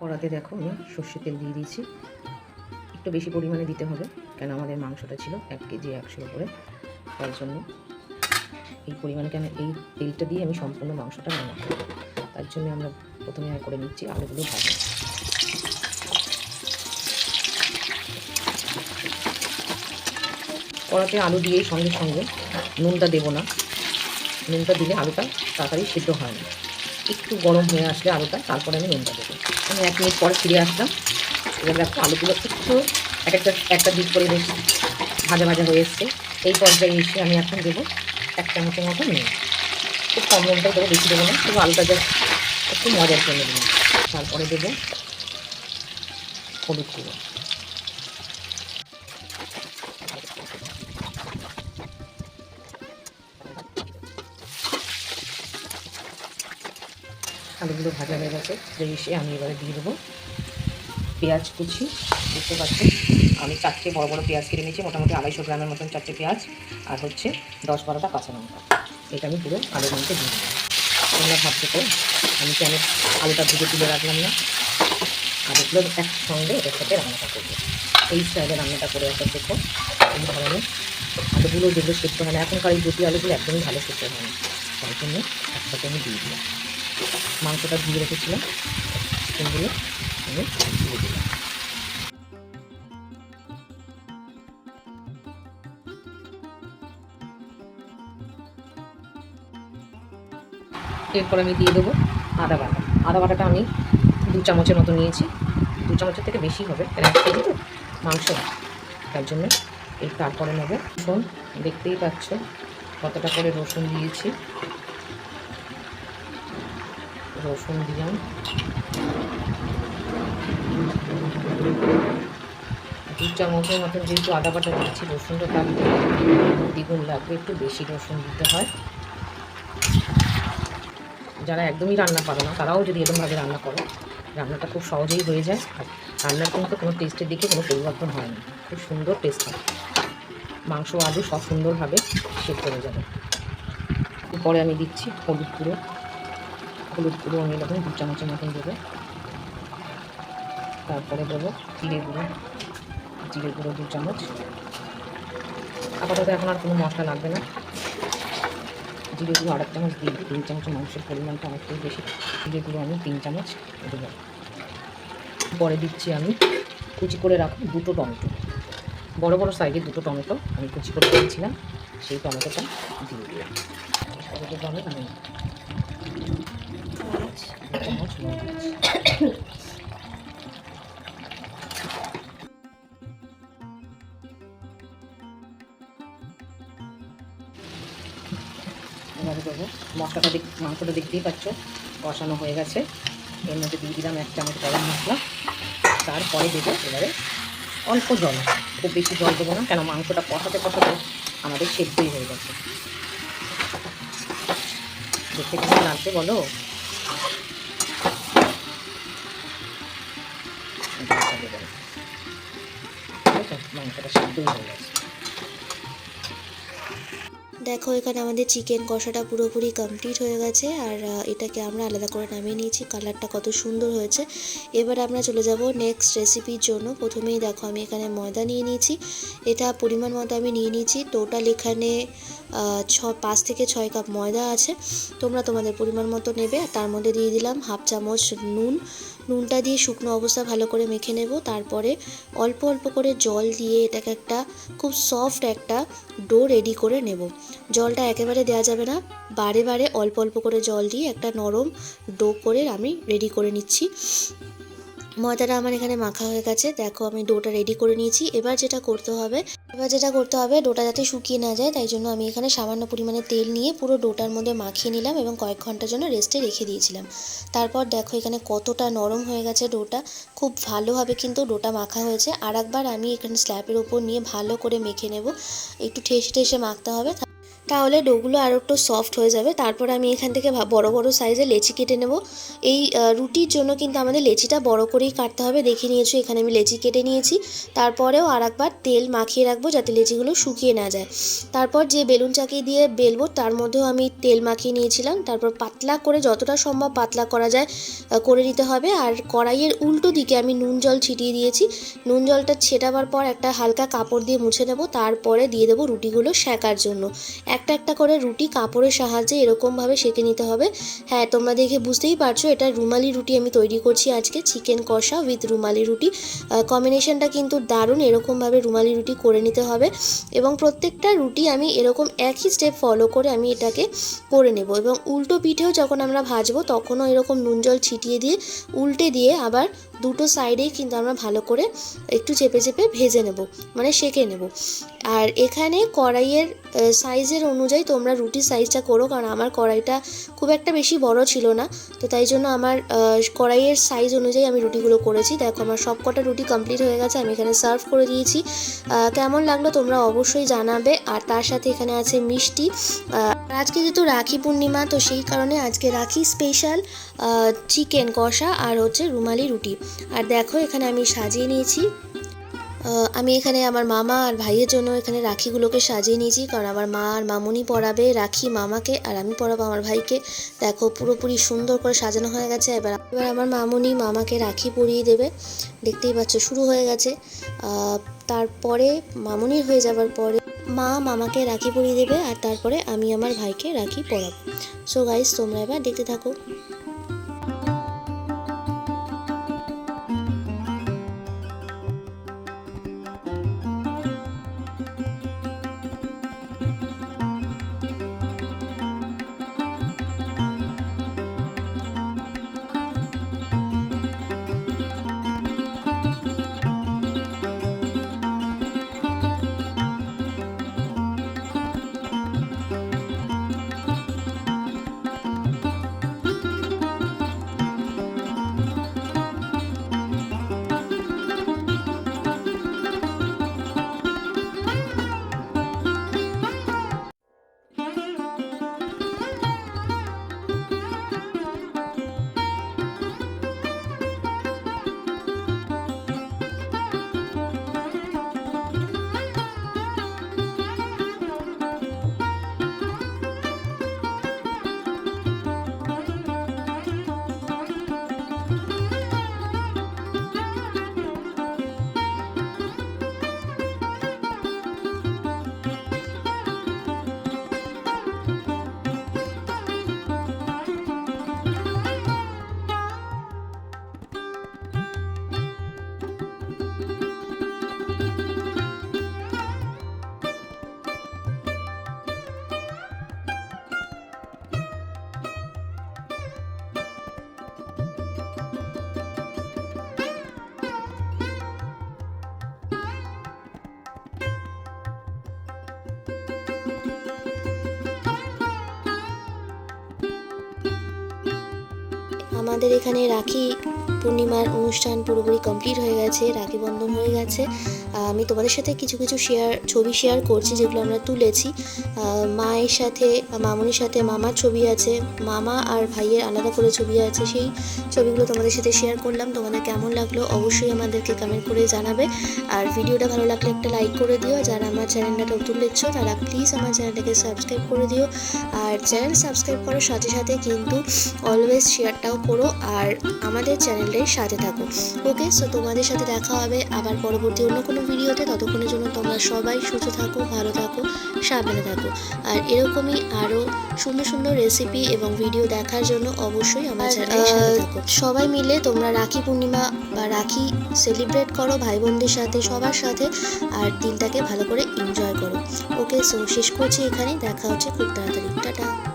কড়াতে দেখো আমি সর্ষে তেল দিয়ে দিয়েছি। একটু বেশি পরিমাণে দিতে হবে, কেন আমাদের মাংসটা ছিল এক কেজি একশোর উপরে। তার জন্য এই পরিমাণে কেন এই তেলটা দিয়ে আমি সম্পূর্ণ মাংসটা রান্না করব তার জন্য আমরা প্রথমে আর করে নিচ্ছি আলুগুলো ভাজা। কড়াতে আলু দিয়ে সঙ্গে সঙ্গে নুনটা দেবো না। নুনটা দিলে আলুটা তাড়াতাড়ি সিদ্ধ হয় না। একটু গরম হয়ে আসলে আলুটা, তারপরে আমি নুনটা দেবো। আমি এক মিনিট পরে ফিরে আসলাম। এবার দেখো আলুগুলো একটু এক একটা একটা দিক করে বেশ ভাজা ভাজা হয়ে এসছে। এই পর্যায়ে এসে আমি এখন দেবো এক চামচের মতো নিয়ে খুব কম নুনটাই দেবো, বেশি দেবো না, শুধু আলুটা একটু মজার জন্য দেবো। তারপরে দেবো হলুদ গুঁড়ো। আলুগুলো ভাজা হয়ে গেছে। এসে আমি এবারে দিয়ে দেবো পেঁয়াজ কুচি। বুঝতে পারছি আমি চারটে বড় বড় পেঁয়াজ কেটে নিয়েছি, মোটামুটি আড়াইশো গ্রামের মতন চারটে পেঁয়াজ আর হচ্ছে দশ বারোটা কাঁচা লঙ্কা। এটা আমি পুরো আলুর মধ্যে দিয়ে দেবো। তোমরা ভাবতে তো, আমি কেন আলুটা ভেজে তুলে রাখলাম না? আলুগুলো একসঙ্গে এটার সাথে রান্নাটা করব। এই স্টাইলে রান্নাটা করে একটা দেখো এই ধরনের আলুগুলো যেগুলো সেদ্ধ হয় না, এখনকার এই দুটি আলুগুলো একদমই ভালো সেদ্ধ হয় না। তাই জন্য একসাথে আমি দিয়ে দিলাম। মাংসটা ধুয়ে রেখেছিলাম। চিকেনগুলো আমি দিয়ে দিলাম। এরপর আমি দিয়ে দেবো আদা বাটা। আদা বাটাটা আমি দু চামচের মতো নিয়েছি। দু চামচের থেকে বেশি হবে। তো মাংস তার জন্য এই তারপরে নেব রসুন। দেখতেই পাচ্ছ কতটা করে রসুন দিয়েছি। রসুন দিলাম। দু চামচের মতো যেহেতু আদা বাটা দিচ্ছি, রসুনটা তার দ্বিগুণ লাগবে, একটু বেশি রসুন দিতে হয়। যারা একদমই রান্না পারে না, তারাও যদি এরকমভাবে রান্না করে, রান্নাটা খুব সহজেই হয়ে যায়। আর রান্নার কিন্তু কোনো টেস্টের দিকে কোনো পরিবর্তন হয় না। খুব সুন্দর টেস্ট হয়। মাংস আলু সব সুন্দরভাবে সেদ্ধ হয়ে যাবে। পরে আমি দিচ্ছি হলুদ গুঁড়ো। হলুদ গুঁড়ো আমি এরকম দু চামচের মতন দেবো। তারপরে দেবো জিরে গুঁড়ো জিরে গুঁড়ো দু চামচ। আপাতত এখন আর কোনো মশলা লাগবে না। জিরে গুঁড়ো আরেক চামচ দিয়ে তিন চামচ মাংসের পরিমাণটা অনেকটাই বেশি। জিরে গুঁড়ো আমি তিন চামচ দেবো। পরে দিচ্ছি আমি কুচি করে রাখো দুটো টমেটো। বড় বড় সাইজের দুটো টমেটো আমি কুচি করে দিয়েছিলাম সেই টমেটোটা দিয়ে দিলাম। টমেটো আমি মশলাটা দেখ মাংসটা দেখতেই পাচ্ছ কষানো হয়ে গেছে। এর মধ্যে দিয়ে দিলাম এক চামচ গরম মশলা। তারপরে দেবো, এবারে অল্প জল। খুব বেশি জল দেবো না, কেন মাংসটা কষাতে কষাতে আমাদের সেদ্ধই হয়ে গেছে। দেখতে কেমন লাগছে বলো। মাংসটা হয়ে গেছে দেখো, এখানে আমাদের চিকেন কষাটা পুরোপুরি কমপ্লিট হয়ে গেছে, আর এটাকে আমরা আলাদা করে নামিয়ে নিয়েছি। কালারটা কত সুন্দর হয়েছে। এবার আমরা চলে যাব নেক্সট রেসিপির জন্য। প্রথমেই দেখো, আমি এখানে ময়দা নিয়ে নিয়েছি। এটা পরিমাণ মতো আমি নিয়ে নিয়েছি। টোটাল এখানে ছ, পাঁচ থেকে ছয় কাপ ময়দা আছে। তোমরা তোমাদের পরিমাণ মতো নেবে। তার মধ্যে দিয়ে দিলাম হাফ চামচ নুন নুনটা দিয়ে শুকনো অবস্থা ভালো করে মেখে নেব। তারপরে অল্প অল্প করে জল দিয়ে এটাকে একটা খুব সফট একটা ডো রেডি করে নেব। জলটা একেবারে দেওয়া যাবে না। বারে বারে অল্প অল্প করে জল দিয়ে একটা নরম ডো করে আমি রেডি করে নিচ্ছি। ময়দাটা আমার এখানে মাখা হয়ে গেছে। দেখো আমি ডোটা রেডি করে নিয়েছি। এবার যেটা করতে হবে, এবার যেটা করতে হবে, ডোটা যাতে শুকিয়ে না যায়, তাই জন্য আমি এখানে সামান্য পরিমাণে তেল নিয়ে পুরো ডোটার মধ্যে মাখিয়ে নিলাম এবং কয়েক ঘণ্টার জন্য রেস্টে রেখে দিয়েছিলাম। তারপর দেখো এখানে কতটা নরম হয়ে গেছে ডোটা। খুব ভালোভাবে কিন্তু ডোটা মাখা হয়েছে। আর একবার আমি এখানে স্ল্যাবের ওপর নিয়ে ভালো করে মেখে নেব। একটু ঠেসে ঠেসে মাখতে হবে। তাহলে ডোগুলো আরও একটু সফট হয়ে যাবে। তারপর আমি এখান থেকে বড় বড় সাইজে লেচি কেটে নেব। এই রুটির জন্য কিন্তু আমাদের লেচিটা বড় করেই কাটতে হবে। দেখে নিয়েছো, এখানে আমি লেচি কেটে নিয়েছি। তারপরেও আর একবার তেল মাখিয়ে রাখব যাতে লেচিগুলো শুকিয়ে না যায়। তারপর যে বেলুন চাকি দিয়ে বেলবো, তার মধ্যেও আমি তেল মাখিয়ে নিয়েছিলাম। তারপর পাতলা করে যতটা সম্ভব পাতলা করা যায় করে নিতে হবে। আর কড়াইয়ের উল্টো দিকে আমি নুন জল ছিটিয়ে দিয়েছি। নুন জলটা ছেটাবার পর একটা হালকা কাপড় দিয়ে মুছে নেব। তারপরে দিয়ে দেবো রুটিগুলো সেকার জন্য। একটা একটা করে রুটি কাপড়ের সাহায্যে এরকমভাবে সেঁকে নিতে হবে। হ্যাঁ তোমরা দেখে বুঝতেই পারছ, এটা রুমালি রুটি আমি তৈরি করছি আজকে, চিকেন কষা উইথ রুমালি রুটি। কম্বিনেশনটা কিন্তু দারুণ এরকমভাবে রুমালি রুটি করে নিতে হবে এবং প্রত্যেকটা রুটি আমি এরকম একই স্টেপ ফলো করে আমি এটাকে করে নেব এবং উল্টো পিঠেও যখন আমরা ভাজবো, তখনও এরকম নুন জল ছিটিয়ে দিয়ে, উল্টে দিয়ে আবার দুটো সাইডেই কিন্তু আমরা ভালো করে একটু চেপে চেপে ভেজে নেব মানে সেঁকে নেব। আর এখানে কড়াইয়ের সাইজের অনুযায়ী তোমরা রুটির সাইজটা করো, কারণ আমার কড়াইটা খুব একটা বেশি বড় ছিল না। তো তাই জন্য আমার কড়াইয়ের সাইজ অনুযায়ী আমি রুটিগুলো করেছি। দেখো আমার সব কটা রুটি কমপ্লিট হয়ে গেছে, আমি এখানে সার্ভ করে দিয়েছি। কেমন লাগল তোমরা অবশ্যই জানাবে। আর তার সাথে এখানে আছে মিষ্টি। আজকে যেহেতু রাখি পূর্ণিমা, তো সেই কারণে আজকে রাখি স্পেশাল চিকেন কষা আর হচ্ছে রুমালি রুটি। আর দেখো এখানে আমি সাজিয়ে নিয়েছি। আমি এখানে আমার মামা আর ভাইয়ের জন্য এখানে রাখিগুলোকে সাজিয়ে নিয়েছি। কারণ আমার মা আর মামুনি পরাবে, রাখি মামাকে আর আমি পরাবো আমার ভাইকে। দেখো, পুরোপুরি সুন্দর করে সাজানো হয়ে গেছে। এবার এবার আমার মামুনি মামাকে রাখি পরিয়ে দেবে। দেখতেই পাচ্ছ, শুরু হয়ে গেছে। তারপরে মামুনির হয়ে যাবার পরে মা মামাকে রাখি পরিয়ে দেবে আর তারপরে আমি আমার ভাইকে রাখি পরাবো। সো গাইস তোমরা এবার দেখতে থাকো। আমাদের এখানে রাখি পূর্ণিমার অনুষ্ঠান পুরোপুরি কমপ্লিট হয়ে গেছে রাখি বন্ধন হয়ে গেছে। আমি তোমাদের সাথে কিছু কিছু শেয়ার ছবি শেয়ার করছি যেগুলো আমরা তুলেছি। মায়ের সাথে, মামুনির সাথে মামার ছবি আছে, মামা আর ভাইয়ের আলাদা করে ছবি আছে। সেই ছবিগুলো তোমাদের সাথে শেয়ার করলাম। তোমাদের কেমন লাগল অবশ্যই আমাদেরকে কমেন্ট করে জানাবে। আর ভিডিওটা ভালো লাগলে একটা লাইক করে দিও। যারা আমার চ্যানেলটা নতুন দেখছ, তারা প্লিজ আমার চ্যানেলটাকে সাবস্ক্রাইব করে দিও। আর চ্যানেল সাবস্ক্রাইব করার সাথে সাথে কিন্তু অলওয়েজ শেয়ারটাও করো আর আমাদের চ্যানেলের সাথে থাকো। ওকে সো তোমাদের সাথে দেখা হবে আবার পরবর্তী অন্য কোনো ভিডিওতে ততক্ষণের জন্য তোমরা সবাই সুস্থ থাকো ভালো থাকো সাবধানে থাকো। আর এরকমই আরও সুন্দর সুন্দর রেসিপি এবং ভিডিও দেখার জন্য অবশ্যই আমার সবাই মিলে তোমরা রাখি পূর্ণিমা বা রাখি সেলিব্রেট করো ভাই বোনদের সাথে সবার সাথে আর দিনটাকে ভালো করে এনজয় করো। ওকে সো শেষ করছি এখানে দেখা হচ্ছে খুব তাড়াতাড়ি। টাটা।